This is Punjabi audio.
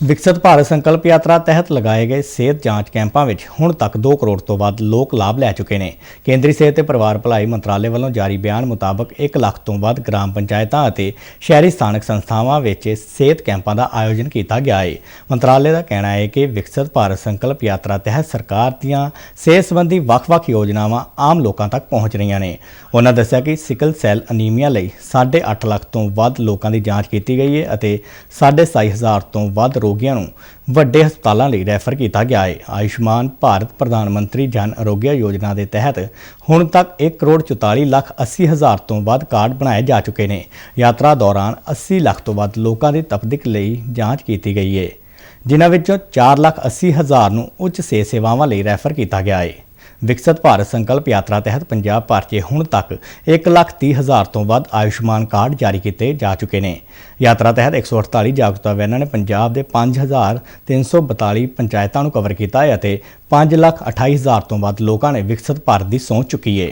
ਵਿਕਸਿਤ ਭਾਰਤ ਸੰਕਲਪ ਯਾਤਰਾ ਤਹਿਤ ਲਗਾਏ ਗਏ ਸਿਹਤ ਜਾਂਚ ਕੈਂਪਾਂ ਵਿੱਚ ਹੁਣ ਤੱਕ 2 ਕਰੋੜ ਤੋਂ ਵੱਧ ਲੋਕ ਲਾਭ ਲੈ ਚੁੱਕੇ ਨੇ। ਕੇਂਦਰੀ ਸਿਹਤ ਤੇ ਪਰਿਵਾਰ ਭਲਾਈ ਮੰਤਰਾਲੇ ਵੱਲੋਂ ਜਾਰੀ ਬਿਆਨ ਮੁਤਾਬਕ 1 ਲੱਖ ਤੋਂ ਵੱਧ ਗ੍ਰਾਮ ਪੰਚਾਇਤਾਂ ਅਤੇ ਸ਼ਹਿਰੀ ਸਥਾਨਕ ਸੰਸਥਾਵਾਂ ਵਿੱਚ ਸਿਹਤ ਕੈਂਪਾਂ ਦਾ ਆਯੋਜਨ ਕੀਤਾ ਗਿਆ ਹੈ ਮੰਤਰਾਲੇ ਦਾ ਕਹਿਣਾ ਹੈ ਕਿ ਵਿਕਸਿਤ ਭਾਰਤ ਸੰਕਲਪ ਯਾਤਰਾ ਤਹਿਤ ਸਰਕਾਰ ਦੀਆਂ ਸਿਹਤ ਸੰਬੰਧੀ ਵੱਖ-ਵੱਖ ਯੋਜਨਾਵਾਂ ਆਮ ਲੋਕਾਂ ਤੱਕ ਪਹੁੰਚ ਰਹੀਆਂ ਨੇ। ਉਹਨਾਂ ਦੱਸਿਆ ਕਿ ਸਿਕਲ ਸੈੱਲ ਅਨੀਮੀਆ ਲਈ 8.5 ਲੱਖ ਤੋਂ ਵੱਧ ਲੋਕਾਂ ਦੀ ਜਾਂਚ ਕੀਤੀ ਗਈ ਹੈ ਅਤੇ 2.5000 ਤੋਂ ਵੱਧ ਰੋਗੀਆਂ ਨੂੰ ਵੱਡੇ ਹਸਪਤਾਲਾਂ ਲਈ ਰੈਫਰ ਕੀਤਾ ਗਿਆ ਹੈ ਆਯੁਸ਼ਮਾਨ ਭਾਰਤ ਪ੍ਰਧਾਨ ਮੰਤਰੀ ਜਨ ਆਰੋਗਯ ਯੋਜਨਾ ਦੇ ਤਹਿਤ ਹੁਣ ਤੱਕ 1 ਕਰੋੜ 44 ਲੱਖ 80 ਹਜ਼ਾਰ ਤੋਂ ਵੱਧ ਕਾਰਡ ਬਣਾਏ ਜਾ ਚੁੱਕੇ ਨੇ। ਯਾਤਰਾ ਦੌਰਾਨ 80 ਲੱਖ ਤੋਂ ਵੱਧ ਲੋਕਾਂ ਦੀ ਤਪਦਿਕ ਲਈ ਜਾਂਚ ਕੀਤੀ ਗਈ ਹੈ ਜਿਨ੍ਹਾਂ ਵਿੱਚੋਂ 4 ਲੱਖ 80 ਹਜ਼ਾਰ ਨੂੰ ਉੱਚ ਸਿਹਤ ਸੇਵਾਵਾਂ ਲਈ ਰੈਫਰ ਕੀਤਾ ਗਿਆ ਹੈ ਵਿਕਸਿਤ ਭਾਰਤ ਸੰਕਲਪ ਯਾਤਰਾ ਤਹਿਤ ਪੰਜਾਬ ਭਰ 'ਚ ਹੁਣ ਤੱਕ 1 ਲੱਖ 30 ਹਜ਼ਾਰ ਤੋਂ ਵੱਧ ਆਯੁਸ਼ਮਾਨ ਕਾਰਡ ਜਾਰੀ ਕੀਤੇ ਜਾ ਚੁੱਕੇ ਨੇ। ਯਾਤਰਾ ਤਹਿਤ 148 ਜਾਗਰੂਕਤਾ ਵੈਨਾਂ ਨੇ ਪੰਜਾਬ ਦੇ 5342 ਪੰਚਾਇਤਾਂ ਨੂੰ ਕਵਰ ਕੀਤਾ ਹੈ ਅਤੇ 5 ਲੱਖ 28 ਹਜ਼ਾਰ ਤੋਂ ਵੱਧ ਲੋਕਾਂ ਨੇ ਵਿਕਸਿਤ ਭਾਰਤ ਦੀ ਸਹੁੰ ਚੁੱਕੀ ਹੈ